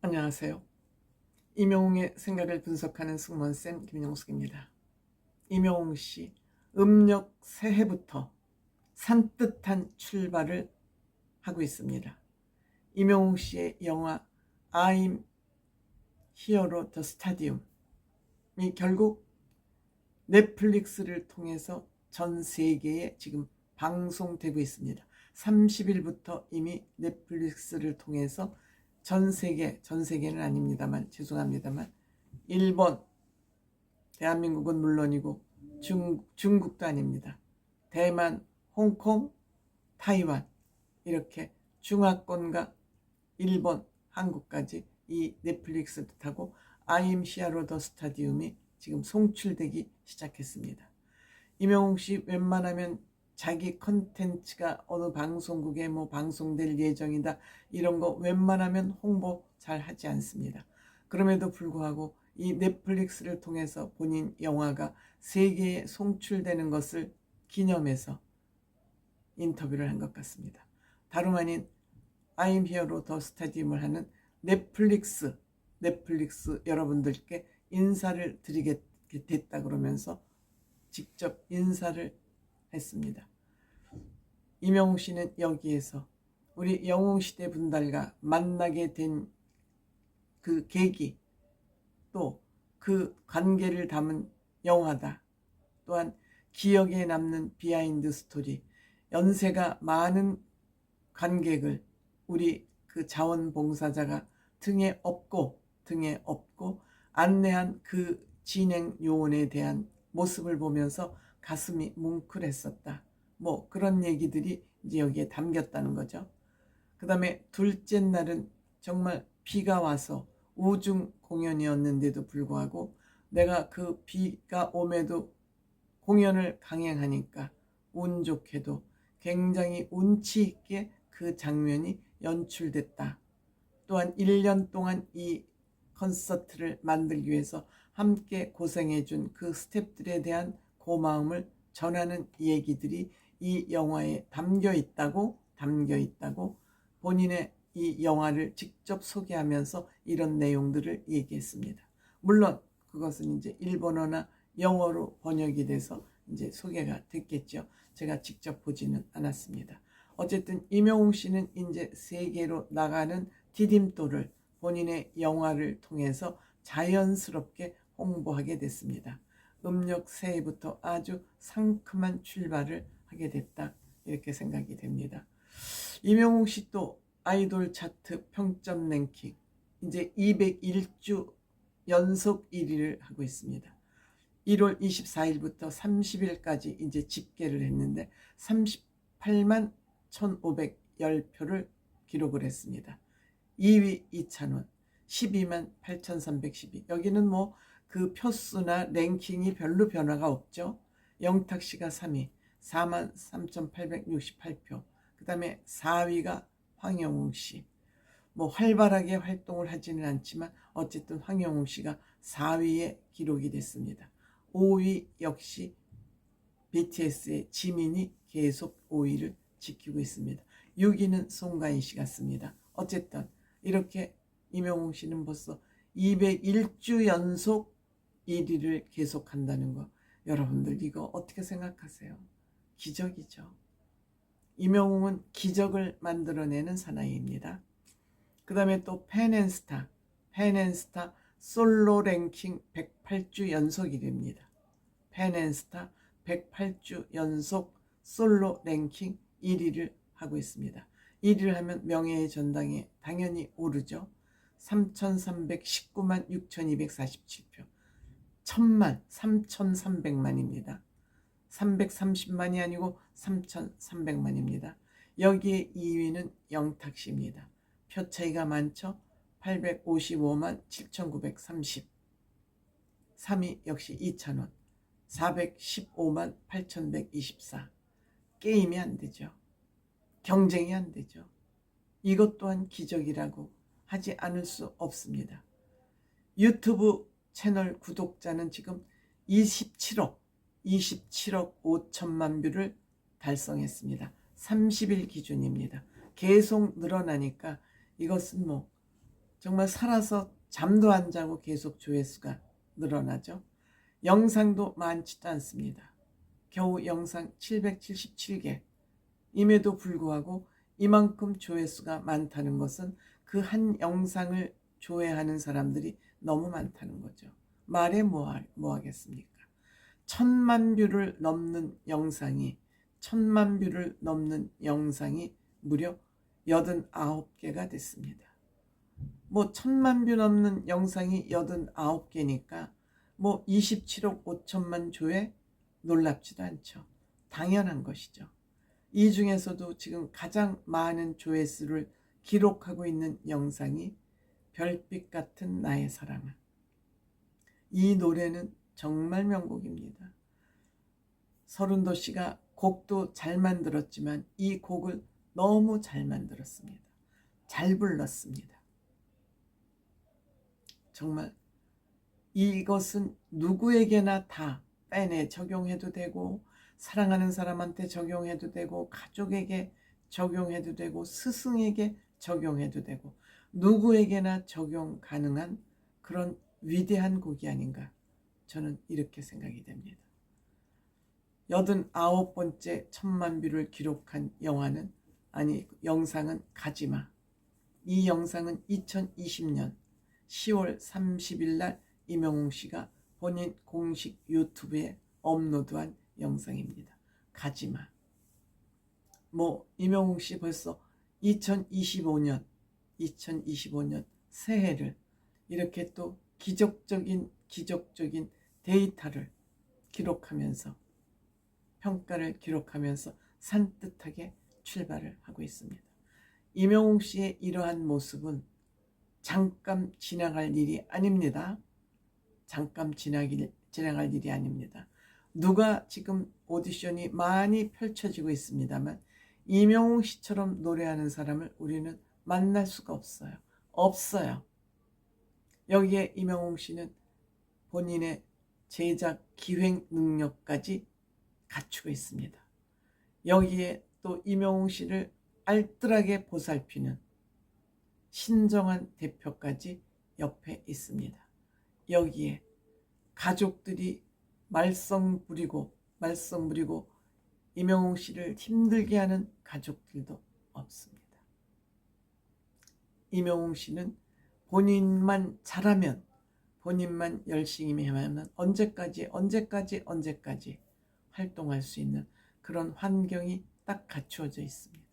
안녕하세요. 임영웅의 생각을 분석하는 승무원쌤 김영숙입니다. 임영웅 씨, 음력 새해부터 산뜻한 출발을 하고 있습니다. 임영웅 씨의 영화 I'm 히어로 더 스타디움이 결국 넷플릭스를 통해서 전 세계에 지금 방송되고 있습니다. 30일부터 이미 넷플릭스를 통해서 전 세계, 전 세계는 아닙니다만, 죄송합니다만, 일본, 대한민국은 물론이고, 중, 중국도 아닙니다. 대만, 홍콩, 타이완, 이렇게 중화권과 일본, 한국까지 이 넷플릭스를 타고 시아로 더 스타디움이 지금 송출되기 시작했습니다. 임영웅 씨 웬만하면 자기 컨텐츠가 어느 방송국에 뭐 방송될 예정이다 이런 거 웬만하면 홍보 잘 하지 않습니다. 그럼에도 불구하고 이 넷플릭스를 통해서 본인 영화가 세계에 송출되는 것을 기념해서 인터뷰를 한 것 같습니다. 다름 아닌 아임 히어로 더 스타디움을 하는 넷플릭스 넷플릭스 여러분들께 인사를 드리게 됐다 그러면서 직접 인사를 했습니다. 이명웅 씨는 여기에서 우리 영웅시대 분들과 만나게 된 그 계기 또 그 관계를 담은 영화다. 또한 기억에 남는 비하인드 스토리 연세가 많은 관객을 우리 그 자원봉사자가 등에 업고 등에 업고 안내한 그 진행 요원에 대한 모습을 보면서 가슴이 뭉클했었다. 뭐 그런 얘기들이 이제 여기에 담겼다는 거죠. 그 다음에 둘째 날은 정말 비가 와서 우중 공연이었는데도 불구하고 내가 그 비가 오매도 공연을 강행하니까 운 좋게도 굉장히 운치 있게 그 장면이 연출됐다. 또한 1년 동안 이 콘서트를 만들기 위해서 함께 고생해 준 그 스탭들에 대한 고마움을 전하는 얘기들이 이 영화에 담겨 있다고 담겨 있다고 본인의 이 영화를 직접 소개하면서 이런 내용들을 얘기했습니다. 물론 그것은 이제 일본어나 영어로 번역이 돼서 이제 소개가 됐겠죠. 제가 직접 보지는 않았습니다. 어쨌든 임영웅 씨는 이제 세계로 나가는 디딤돌을 본인의 영화를 통해서 자연스럽게 홍보하게 됐습니다. 음력 새해부터 아주 상큼한 출발을 하게 됐다. 이렇게 생각이 됩니다. 이명웅 씨 또 아이돌 차트 평점 랭킹 이제 201주 연속 1위를 하고 있습니다. 1월 24일부터 30일까지 이제 집계를 했는데 38만 1,510표를 기록을 했습니다. 2위 이찬원 12만 8,312 여기는 뭐 그 표수나 랭킹이 별로 변화가 없죠. 영탁 씨가 3위 4만 3,868표. 그 다음에 4위가 황영웅 씨. 뭐 활발하게 활동을 하지는 않지만 어쨌든 황영웅 씨가 4위에 기록이 됐습니다. 5위 역시 BTS의 지민이 계속 5위를 지키고 있습니다. 6위는 송가인 씨 같습니다. 어쨌든 이렇게 임영웅 씨는 벌써 201주 연속 1위를 계속한다는 거 여러분들 이거 어떻게 생각하세요? 기적이죠. 임영웅은 기적을 만들어내는 사나이입니다. 그 다음에 또 펜앤스타, 펜앤스타 솔로 랭킹 108주 연속 1위입니다. 펜앤스타 108주 연속 솔로 랭킹 1위를 하고 있습니다. 1위를 하면 명예의 전당에 당연히 오르죠. 3,319만 6,247표. 1,000만, 3,300만입니다. 330만이 아니고 3,300만입니다. 여기에 2위는 영탁 씨입니다. 표 차이가 많죠? 855만 7,930. 3위 역시 이찬원. 415만 8,124. 게임이 안 되죠. 경쟁이 안 되죠. 이것 또한 기적이라고 하지 않을 수 없습니다. 유튜브 채널 구독자는 지금 27억, 27억 5천만 뷰를 달성했습니다. 30일 기준입니다. 계속 늘어나니까 이것은 뭐 정말 살아서 잠도 안 자고 계속 조회수가 늘어나죠. 영상도 많지도 않습니다. 겨우 영상 777개. 임에도 불구하고 이만큼 조회수가 많다는 것은 그 한 영상을 조회하는 사람들이 너무 많다는 거죠. 말해 뭐, 뭐 하겠습니까? 천만 뷰를 넘는 영상이 천만 뷰를 넘는 영상이 무려 89개가 됐습니다. 뭐 천만 뷰 넘는 영상이 89개니까 뭐 27억 5천만 조회 놀랍지도 않죠. 당연한 것이죠. 이 중에서도 지금 가장 많은 조회수를 기록하고 있는 영상이 별빛 같은 나의 사랑은 이 노래는 정말 명곡입니다. 서른도 씨가 곡도 잘 만들었지만 이 곡을 너무 잘 만들었습니다. 잘 불렀습니다. 정말 이것은 누구에게나 다 팬에 적용해도 되고 사랑하는 사람한테 적용해도 되고 가족에게 적용해도 되고 스승에게 적용해도 되고 누구에게나 적용 가능한 그런 위대한 곡이 아닌가 저는 이렇게 생각이 됩니다. 여든 아홉 번째 천만 뷰를 기록한 영화는 아니 영상은 가지마. 이 영상은 2020년 10월 30일 날 이명웅 씨가 본인 공식 유튜브에 업로드한 영상입니다. 가지마. 뭐 이명웅 씨 벌써 2025년 2025년 새해를 이렇게 또 기적적인 기적적인 데이터를 기록하면서 평가를 기록하면서 산뜻하게 출발을 하고 있습니다. 이명웅 씨의 이러한 모습은 잠깐 지나갈 일이 아닙니다. 잠깐 지나길, 지나갈 일이 아닙니다. 누가 지금 오디션이 많이 펼쳐지고 있습니다만 이명웅 씨처럼 노래하는 사람을 우리는 만날 수가 없어요. 없어요. 여기에 이명웅 씨는 본인의 제작 기획 능력까지 갖추고 있습니다. 여기에 또 이명웅 씨를 알뜰하게 보살피는 신정한 대표까지 옆에 있습니다. 여기에 가족들이 말썽 부리고 말썽 부리고 이명웅 씨를 힘들게 하는 가족들도 없습니다. 이명웅 씨는 본인만 잘하면 본인만 열심히 하면 언제까지 언제까지 언제까지 활동할 수 있는 그런 환경이 딱 갖추어져 있습니다.